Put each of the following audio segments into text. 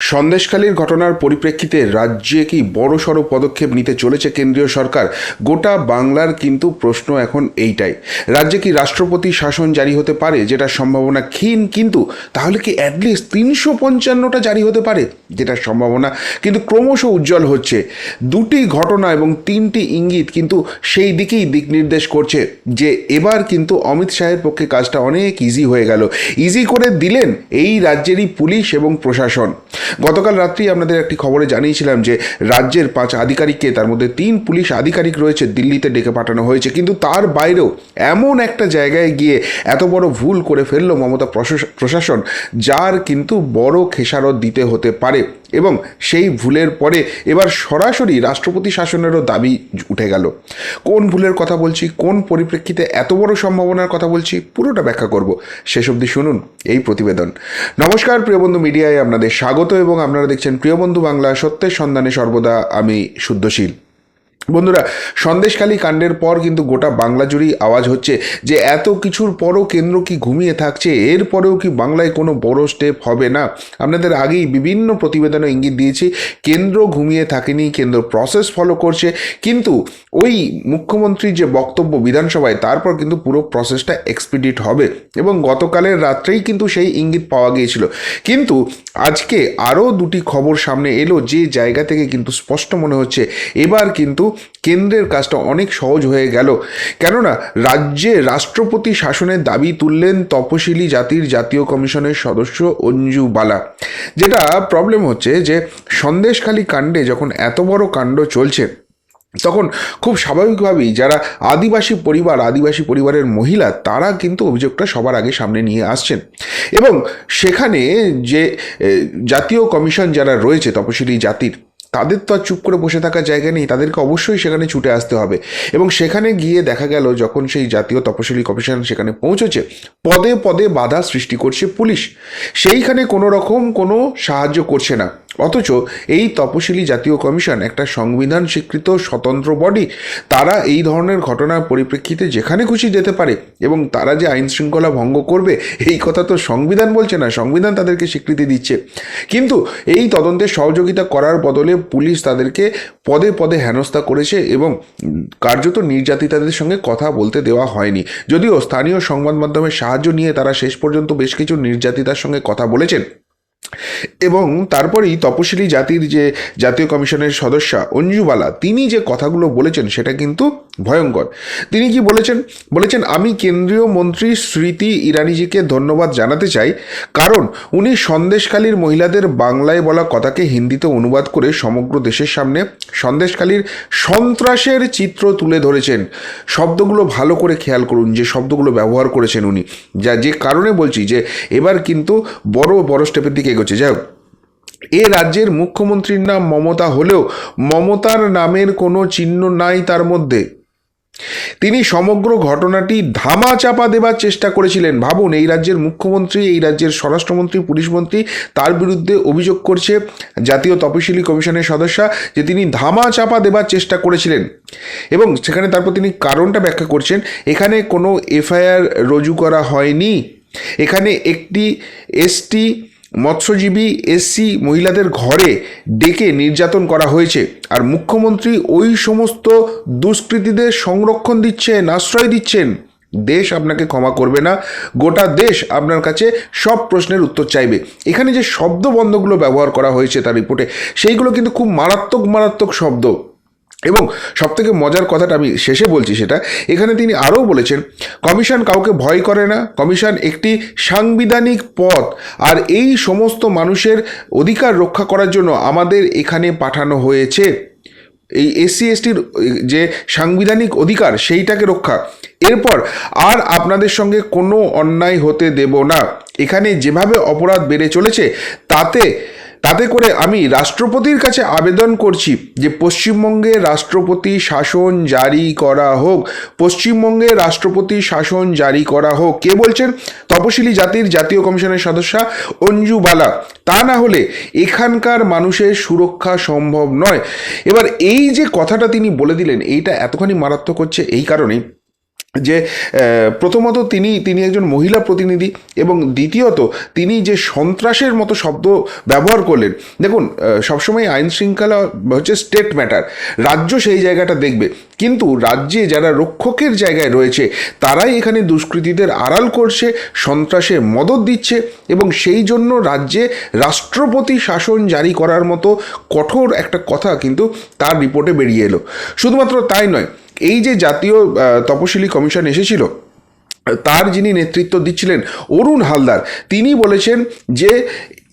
সন্দেশখালীর ঘটনার পরিপ্রেক্ষিতে রাজ্যে কি বড় সড়ো পদক্ষেপ নিতে চলেছে কেন্দ্রীয় সরকার? গোটা বাংলার কিন্তু প্রশ্ন এখন এইটাই। রাজ্যে কি রাষ্ট্রপতি শাসন জারি হতে পারে, যেটা সম্ভাবনা ক্ষীণ কিন্তু তাহলে কি অ্যাটলিস্ট তিনশো পঞ্চান্নটা জারি হতে পারে, যেটা সম্ভাবনা কিন্তু ক্রমশ উজ্জ্বল হচ্ছে। দুটি ঘটনা এবং তিনটি ইঙ্গিত কিন্তু সেই দিকেই দিক নির্দেশ করছে যে এবার কিন্তু অমিত শাহের পক্ষে কাজটা অনেক ইজি হয়ে গেল। ইজি করে দিলেন এই রাজ্যেরই পুলিশ এবং প্রশাসন। গতকাল রাত্রি আপনাদের একটি খবরে জানিয়েছিলাম যে রাজ্যের পাঁচ আধিকারিককে তার মধ্যে তিন পুলিশ আধিকারিক রয়েছে দিল্লিতে ডেকে পাঠানো হয়েছে। কিন্তু তার বাইরেও এমন একটা জায়গায় গিয়ে এত বড় ভুল করে ফেলল মমতা প্রশাস- প্রশাসন, যার কিন্তু বড় খেসারত দিতে হতে পারে। এবং সেই ভুলের পরে এবার সরাসরি রাষ্ট্রপতি শাসনেরও দাবি উঠে গেল। কোন ভুলের কথা বলছি, কোন পরিপ্রেক্ষিতে এত বড় সম্ভাবনার কথা বলছি, পুরোটা ব্যাখ্যা করব। শেষ অবধি শুনুন এই প্রতিবেদন। নমস্কার প্রিয়বন্ধু মিডিয়ায় আপনাদের স্বাগত এবং আপনারা দেখছেন প্রিয়বন্ধু বাংলা সত্যের সন্ধানে সর্বদা আমি শুদ্ধশীল। বন্ধুরা, সন্দেশখালী কাণ্ডের পর কিন্তু গোটা বাংলা জুড়েই আওয়াজ হচ্ছে যে এত কিছুর পরও কেন্দ্র কি ঘুমিয়ে থাকছে, এরপরেও কি বাংলায় কোনো বড় স্টেপ হবে না? আপনাদের আগেই বিভিন্ন প্রতিবেদনে ইঙ্গিত দিয়েছি, কেন্দ্র ঘুমিয়ে থাকেনি, কেন্দ্র প্রসেস ফলো করছে, কিন্তু ওই মুখ্যমন্ত্রীর যে বক্তব্য বিধানসভায়, তারপর কিন্তু পুরো প্রসেসটা এক্সপিডিট হবে এবং গতকালের রাত্রেই কিন্তু সেই ইঙ্গিত পাওয়া গিয়েছিল। কিন্তু আজকে আরও দুটি খবর সামনে এলো, যে জায়গা থেকে কিন্তু স্পষ্ট মনে হচ্ছে, এবার কিন্তু কেন্দ্রের কাজটা অনেক সহজ হয়ে গেল। কেননা, রাজ্যে রাষ্ট্রপতি শাসনের দাবি তুললেন তপশিলি জাতির জাতীয় কমিশনের সদস্য অঞ্জু বালা। যেটা প্রবলেম হচ্ছে যে, সন্দেশখালী কাণ্ডে যখন এত বড় কাণ্ড চলছে, তখন খুব স্বাভাবিকভাবেই যারা আদিবাসী পরিবার, আদিবাসী পরিবারের মহিলা, তারা কিন্তু অভিযোগটা সবার আগে সামনে নিয়ে আসছেন। এবং সেখানে যে জাতীয় কমিশন যারা রয়েছে, তপশিলি জাতির তাদের তো আর চুপ করে বসে থাকার জায়গা নেই, তাদেরকে অবশ্যই সেখানে ছুটে আসতে হবে। এবং সেখানে গিয়ে দেখা গেল যখন সেই জাতীয় তপশিলি কমিশন সেখানে পৌঁছেছে, পদে পদে বাধা সৃষ্টি করছে পুলিশ। সেইখানে কোনো রকম কোনো সাহায্য করছে না। অথচ এই তপশিলি জাতীয় কমিশন একটা সংবিধান স্বীকৃত স্বতন্ত্র বডি তারা এই ধরনের ঘটনার পরিপ্রেক্ষিতে যেখানে খুশি যেতে পারে এবং তারা যে আইন শৃঙ্খলা ভঙ্গ করবে, এই কথা তো সংবিধান বলছে না, সংবিধান তাদেরকে স্বীকৃতি দিচ্ছে। কিন্তু এই তদন্তে সহযোগিতা করার বদলে পুলিশ তাদেরকে পদে পদে হেনস্থা করেছে এবং কার্যত নির্যাতিতাদের সঙ্গে কথা বলতে দেওয়া হয়নি। যদিও স্থানীয় সংবাদ মাধ্যমের সাহায্য নিয়ে তারা শেষ পর্যন্ত বেশ কিছু নির্যাতিতার সঙ্গে কথা বলেছেন। এবং তারপরেই তপশিলি জাতির যে জাতীয় কমিশনের সদস্যা অঞ্জুবালা তিনি যে কথাগুলো বলেছেন সেটা কিন্তু ভয়ঙ্কর। তিনি কি বলেছেন? বলেছেন, আমি কেন্দ্রীয় মন্ত্রী স্মৃতি ইরানিজিকে ধন্যবাদ জানাতে চাই, কারণ উনি সন্দেশখালীর মহিলাদের বাংলায় বলা কথাকে হিন্দিতে অনুবাদ করে সমগ্র দেশের সামনে সন্দেশখালীর সন্ত্রাসের চিত্র তুলে ধরেছেন। শব্দগুলো ভালো করে খেয়াল করুন, যে শব্দগুলো ব্যবহার করেছেন উনি। যা, যে কারণে বলছি যে, এবার কিন্তু বড় বড় স্টেপের দিকে এগোচ্ছে। যাই হোক, এ রাজ্যের মুখ্যমন্ত্রীর নাম মমতা হলেও মমতার নামের কোনো চিহ্ন নাই তার মধ্যে। তিনি সমগ্র ঘটনাটি ধামা চাপা দেবার চেষ্টা করেছিলেন। ভাবুন, এই রাজ্যের মুখ্যমন্ত্রী, এই রাজ্যের স্বরাষ্ট্রমন্ত্রী, পুলিশমন্ত্রী তার বিরুদ্ধে অভিযোগ করছে জাতীয় তপশিলি কমিশনের সদস্যা যে তিনি ধামা চাপা দেবার চেষ্টা করেছিলেন এবং সেখানে তারপর তিনি কারণটা ব্যাখ্যা করছেন, এখানে কোনো এফআইআর রুজু করা হয়নি। এখানে একটি এসটি মৎস্যজীবী এসসি মহিলাদের ঘরে ডেকে নির্যাতন করা হয়েছে। আর মুখ্যমন্ত্রী ওই সমস্ত দুষ্কৃতীদের সংরক্ষণ দিচ্ছেন, আশ্রয় দিচ্ছেন। দেশ আপনাকে ক্ষমা করবে না, গোটা দেশ আপনার কাছে সব প্রশ্নের উত্তর চাইবে। এখানে যে শব্দ বন্ধগুলো ব্যবহার করা হয়েছে তার রিপোর্টে, সেইগুলো কিন্তু খুব মারাত্মক মারাত্মক শব্দ। এবং সবথেকে মজার কথাটা আমি শেষে বলছি সেটা, এখানে তিনি আরও বলেছেন, কমিশন কাউকে ভয় করে না, কমিশন একটি সাংবিধানিক পথ, আর এই সমস্ত মানুষের অধিকার রক্ষা করার জন্য আমাদের এখানে পাঠানো হয়েছে। এই এসসি এসটির যে সাংবিধানিক অধিকার, সেইটাকে রক্ষা। এরপর, আর আপনাদের সঙ্গে কোনো অন্যায় হতে দেব না। এখানে যেভাবে অপরাধ বেড়ে চলেছে, তাতে তাতে করে আমি রাষ্ট্রপতির কাছে আবেদন করছি যে পশ্চিমবঙ্গে রাষ্ট্রপতি শাসন জারি করা হোক, পশ্চিমবঙ্গে রাষ্ট্রপতি শাসন জারি করা হোক। কে বলছেন? তপশিলি জাতির জাতীয় কমিশনের সদস্যা অঞ্জু বালা। তা না হলে এখানকার মানুষের সুরক্ষা সম্ভব নয়। এবার এই যে কথাটা তিনি বলে দিলেন, এইটা এতখানি মারাত্মক হচ্ছে, এই কারণেই যে প্রথমত তিনি তিনি একজন মহিলা প্রতিনিধি এবং দ্বিতীয়ত তিনি যে সন্ত্রাসের মতো শব্দ ব্যবহার করলেন, দেখুন সবসময় আইন শৃঙ্খলা হচ্ছে স্টেট ম্যাটার রাজ্য সেই জায়গাটা দেখবে, কিন্তু রাজ্যে যারা রক্ষকের জায়গায় রয়েছে, তারাই এখানে দুষ্কৃতীদের আড়াল করছে, সন্ত্রাসে মদত দিচ্ছে এবং সেই জন্য রাজ্যে রাষ্ট্রপতি শাসন জারি করার মতো কঠোর একটা কথা কিন্তু তার রিপোর্টে বেরিয়ে এলো। শুধুমাত্র তাই নয় এই যে জাতীয় তপশিলি কমিশন এসেছিল, তার যিনি নেতৃত্ব দিচ্ছিলেন অরুণ হালদার, তিনি বলেছেন যে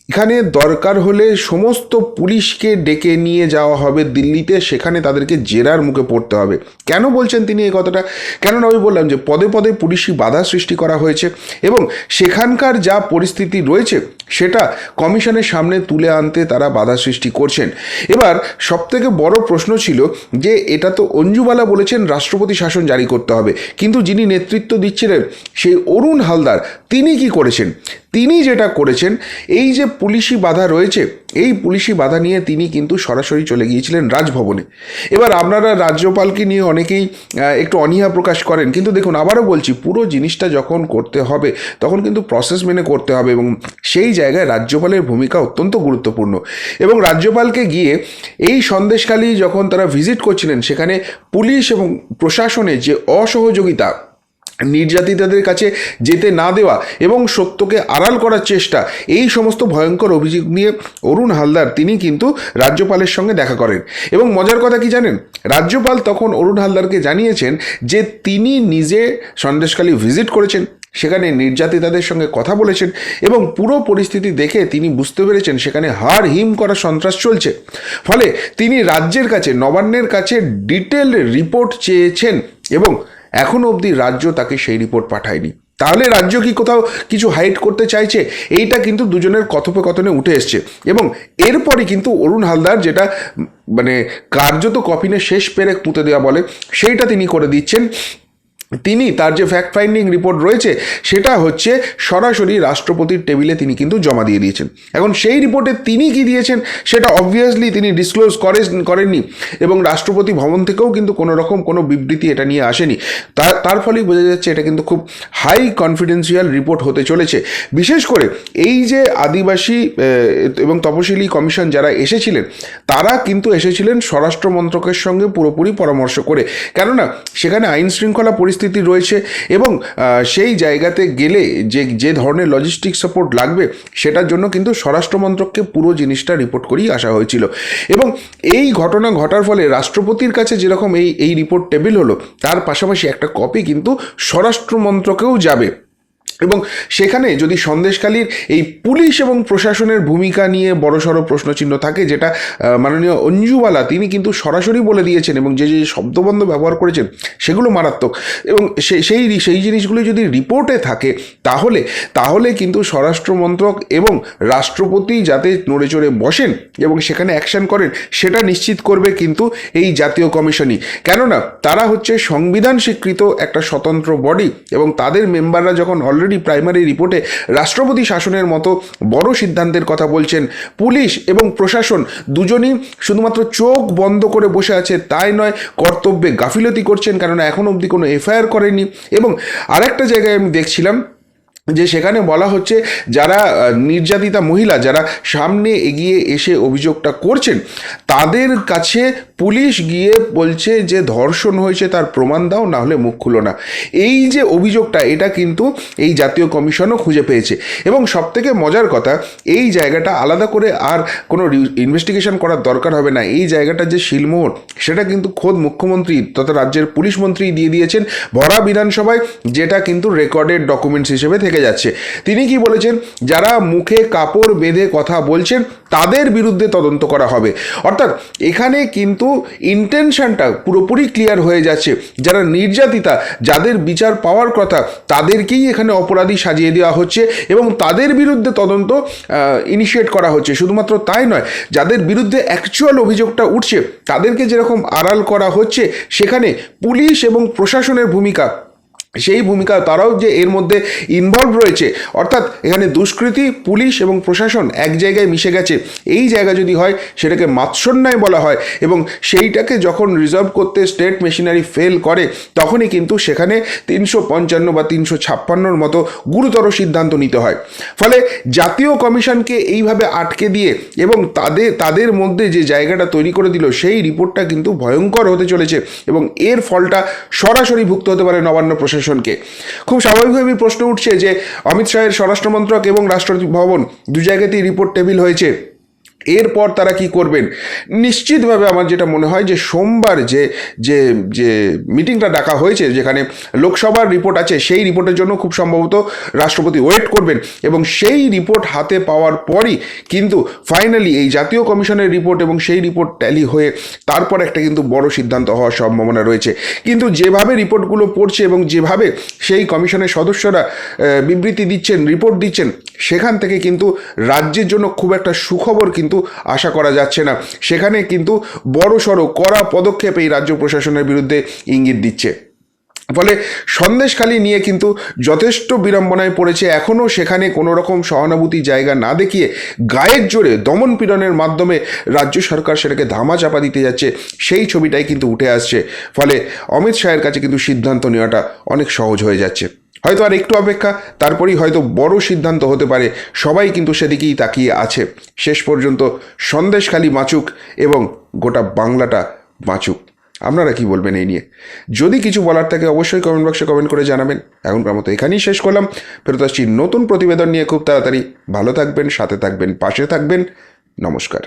এখানে দরকার হলে সমস্ত পুলিশকে ডেকে নিয়ে যাওয়া হবে দিল্লিতে, সেখানে তাদেরকে জেরার মুখে পড়তে হবে। কেন বলছেন তিনি এই কথাটা? কেননা আমি বললাম যে পদে পদে পুলিশি বাধা সৃষ্টি করা হয়েছে এবং সেখানকার যা পরিস্থিতি রয়েছে, সেটা কমিশনের সামনে তুলে আনতে তারা বাধা সৃষ্টি করছেন। এবার সবথেকে বড় প্রশ্ন ছিল যে এটা তো অঞ্জুবালা বলেছেন রাষ্ট্রপতি শাসন জারি করতে হবে। কিন্তু যিনি নেতৃত্ব দিচ্ছিলেন সেই অরুণ হালদার, তিনি কি করেছেন? তিনি যেটা করেছেন, এই যে পুলিশি বাধা রয়েছে, এই পুলিশি বাধা নিয়ে তিনি কিন্তু সরাসরি চলে গিয়েছিলেন রাজভবনে। এবার আপনারা রাজ্যপালকে নিয়ে অনেকেই একটু অনীহা প্রকাশ করেন, কিন্তু দেখুন, আবারও বলছি, পুরো জিনিসটা যখন করতে হবে, তখন কিন্তু প্রসেস মেনে করতে হবে এবং সেই জায়গায় রাজ্যপালের ভূমিকা অত্যন্ত গুরুত্বপূর্ণ। এবং রাজ্যপালকে গিয়ে এই সন্দেশকালী যখন তারা ভিজিট করছিলেন, সেখানে পুলিশ এবং প্রশাসনের যে অসহযোগিতা নির্যাতিতাদের কাছে যেতে না দেওয়া এবং সত্যকে আড়াল করার চেষ্টা, এই সমস্ত ভয়ঙ্কর অভিযোগ নিয়ে অরুণ হালদার, তিনি কিন্তু রাজ্যপালের সঙ্গে দেখা করেন। এবং মজার কথা কি জানেন? রাজ্যপাল তখন অরুণ হালদারকে জানিয়েছেন যে তিনি নিজে সন্দেশখালী ভিজিট করেছেন, সেখানে নির্যাতিতাদের সঙ্গে কথা বলেছেন এবং পুরো পরিস্থিতি দেখে তিনি বুঝতে পেরেছেন সেখানে হার হিম করা সন্ত্রাস চলছে। ফলে তিনি রাজ্যের কাছে, নবান্নের কাছে ডিটেল রিপোর্ট চেয়েছেন এবং এখনও অবধি রাজ্য তাকে সেই রিপোর্ট পাঠায়নি। তাহলে রাজ্য কি কোথাও কিছু হাইড করতে চাইছে? এইটা কিন্তু দুজনের কথোপকথনে উঠে এসছে। এবং এরপরে কিন্তু অরুণ হালদার যেটা মানে কার্যত কফিনে শেষ পেরে পুঁতে দেওয়া বলে, সেইটা তিনি করে দিচ্ছেন। তিনি তার যে ফ্যাক্ট ফাইন্ডিং রিপোর্ট রয়েছে, সেটা হচ্ছে সরাসরি রাষ্ট্রপতির টেবিলে তিনি কিন্তু জমা দিয়ে দিয়েছেন। এখন সেই রিপোর্টে তিনি কি দিয়েছেন, সেটা অবভিয়াসলি তিনি ডিসক্লোজ করে করেননি এবং রাষ্ট্রপতি ভবন থেকেও কিন্তু কোনো রকম কোনো বিবৃতি এটা নিয়ে আসেনি। তার ফলেই বোঝা যাচ্ছে এটা কিন্তু খুব হাই কনফিডেন্সিয়াল রিপোর্ট হতে চলেছে। বিশেষ করে এই যে আদিবাসী এবং তপশিলি কমিশন যারা এসেছিলেন, তারা কিন্তু এসেছিলেন স্বরাষ্ট্র মন্ত্রকের সঙ্গে পুরোপুরি পরামর্শ করে। কেননা সেখানে আইন শৃঙ্খলা পরিস্থিতি রয়েছে এবং সেই জায়গাতে গেলে যে যে ধরনের লজিস্টিক সাপোর্ট লাগবে সেটার জন্য কিন্তু স্বরাষ্ট্র মন্ত্রককে পুরো জিনিসটা রিপোর্ট করেই আসা হয়েছিল। এবং এই ঘটনা ঘটার ফলে রাষ্ট্রপতির কাছে যেরকম এই এই রিপোর্ট টেবিল হলো, তার পাশাপাশি একটা কপি কিন্তু স্বরাষ্ট্র মন্ত্রকেও যাবে। এবং সেখানে যদি সন্দেশখালীর এই পুলিশ এবং প্রশাসনের ভূমিকা নিয়ে বড়সড় প্রশ্নচিহ্ন থাকে, যেটা মাননীয় অঞ্জুবালা, তিনি কিন্তু সরাসরি বলে দিয়েছেন এবং যে যে শব্দবন্ধ ব্যবহার করেছেন, সেগুলো মারাত্মক। এবং সেই সেই জিনিসগুলো যদি রিপোর্টে থাকে, তাহলে তাহলে কিন্তু স্বরাষ্ট্র মন্ত্রক এবং রাষ্ট্রপতি যাতে নড়ে চড়ে বসেন এবং সেখানে অ্যাকশন করেন, সেটা নিশ্চিত করবে কিন্তু এই জাতীয় কমিশনই। কেননা, তারা হচ্ছে সংবিধান স্বীকৃত একটা স্বতন্ত্র বডি এবং তাদের মেম্বাররা যখন অলরেডি প্রাইমারি রিপোর্টে রাষ্ট্রপতি শাসনের মতো বড় সিদ্ধান্তের কথা বলছেন পুলিশ এবং প্রশাসন। দুজনই শুধুমাত্র চোখ বন্ধ করে বসে আছে, তাই নয়, কর্তব্যে গাফিলতি করছেন, কেননা এখন অবধি কোনো এফআইআর করেনি। এবং আরেকটা জায়গায় আমি দেখছিলাম যে সেখানে বলা হচ্ছে যারা নির্যাতিতা মহিলা যারা সামনে এগিয়ে এসে অভিযোগটা করছেন, তাদের কাছে পুলিশ গিয়ে বলছে যে ধর্ষণ হয়েছে, তার প্রমাণ দাও, না হলে মুখ খুলো না। এই যে অভিযোগটা, এটা কিন্তু এই জাতীয় কমিশনও খুঁজে পেয়েছে। এবং সবথেকে মজার কথা, এই জায়গাটা আলাদা করে আর কোনো ইনভেস্টিগেশন করার দরকার হবে না। এই জায়গাটা যে শিলমোহর, সেটা কিন্তু খোদ মুখ্যমন্ত্রী তথা রাজ্যের পুলিশ মন্ত্রী দিয়ে দিয়েছেন। ভরা বিধানসভায় যেটা কিন্তু রেকর্ডেড ডকুমেন্টস হিসেবে থেকে যাচ্ছে। তিনি কি বলেছেন? যারা মুখে কাপড় বেঁধে কথা বলছেন, তাদের বিরুদ্ধে তদন্ত করা হবে। অর্থাৎ এখানে কিন্তু ইন্টেনশনটা পুরোপুরি ক্লিয়ার হয়ে যাচ্ছে। যারা নির্যাতিতা, যাদের বিচার পাওয়ার কথা, তাদেরকেই এখানে অপরাধী সাজিয়ে দেওয়া হচ্ছে এবং তাদের বিরুদ্ধে তদন্ত ইনিশিয়েট করা হচ্ছে। শুধুমাত্র তাই নয়, যাদের বিরুদ্ধে অ্যাকচুয়াল অভিযোগটা উঠছে, তাদেরকে যেরকম আড়াল করা হচ্ছে, সেখানে পুলিশ এবং প্রশাসনের ভূমিকা সেই ভূমিকা তারাও যে এর মধ্যে ইনভলভ রয়েছে, অর্থাৎ এখানে দুষ্কৃতী, পুলিশ এবং প্রশাসন এক জায়গায় মিশে গেছে। এই জায়গা যদি হয়, সেটাকে মাৎসন্যায় বলা হয় এবং সেইটাকে যখন রিজার্ভ করতে স্টেট মেশিনারি ফেল করে, তখনই কিন্তু সেখানে তিনশো পঞ্চান্ন বা তিনশো ছাপ্পান্নর মতো গুরুতর সিদ্ধান্ত নিতে হয়। ফলে জাতীয় কমিশনকে এইভাবে আটকে দিয়ে এবং তাদের তাদের মধ্যে যে জায়গাটা তৈরি করে দিল, সেই রিপোর্টটা কিন্তু ভয়ঙ্কর হতে চলেছে এবং এর ফলটা সরাসরি ভুক্ত হতে পারে নবান্ন প্রশাসনকে খুব স্বাভাবিকভাবে প্রশ্ন উঠছে যে, অমিত শাহের স্বরাষ্ট্র মন্ত্রক এবং রাষ্ট্রপতি ভবন দু জায়গাতেই রিপোর্ট টেবিল হয়েছে। এরপর তারা কি করবেন? নিশ্চিতভাবে আমার যেটা মনে হয় যে সোমবার যে যে যে মিটিংটা ডাকা হয়েছে, যেখানে লোকসভার রিপোর্ট আছে, সেই রিপোর্টের জন্য খুব সম্ভবত রাষ্ট্রপতি ওয়েট করবেন এবং সেই রিপোর্ট হাতে পাওয়ার পরই কিন্তু ফাইনালি এই জাতীয় কমিশনের রিপোর্ট এবং সেই রিপোর্ট ট্যালি হয়ে তারপর একটা কিন্তু বড় সিদ্ধান্ত হওয়ার সম্ভাবনা রয়েছে। কিন্তু যেভাবে রিপোর্টগুলো পড়ছে এবং যেভাবে সেই কমিশনের সদস্যরা বিবৃতি দিচ্ছেন, রিপোর্ট দিচ্ছেন, সেখান থেকে কিন্তু রাজ্যের জন্য খুব একটা সুখবর কিন্তু আশা করা যাচ্ছে না। সেখানে কিন্তু বড় সড়ো কড়া পদক্ষেপ এই রাজ্য প্রশাসনের বিরুদ্ধে ইঙ্গিত দিচ্ছে। ফলে সন্দেশখালি নিয়ে কিন্তু যথেষ্ট বিড়ম্বনায় পড়েছে। এখনও সেখানে কোনো রকম সহানুভূতি জায়গা না দেখিয়ে গায়ের জোরে দমন পীড়নের মাধ্যমে রাজ্য সরকার সেটাকে ধামা চাপা দিতে যাচ্ছে, সেই ছবিটাই কিন্তু উঠে আসছে। ফলে অমিত শাহের কাছে কিন্তু সিদ্ধান্ত নেওয়াটা অনেক সহজ হয়ে যাচ্ছে। হয়তো আর একটু অপেক্ষা, তারপরেই হয়তো বড় সিদ্ধান্ত হতে পারে। সবাই কিন্তু সেদিকেই তাকিয়ে আছে। শেষ পর্যন্ত সন্দেশখালি বাঁচুক এবং গোটা বাংলাটা বাঁচুক। আপনারা কি বলবেন এই নিয়ে? যদি কিছু বলার থাকে অবশ্যই কমেন্ট বক্সে কমেন্ট করে জানাবেন। এখনকার মতো এখানেই শেষ করলাম। ফেরত আসছি নতুন প্রতিবেদন নিয়ে খুব তাড়াতাড়ি। ভালো থাকবেন, সাথে থাকবেন, পাশে থাকবেন। নমস্কার।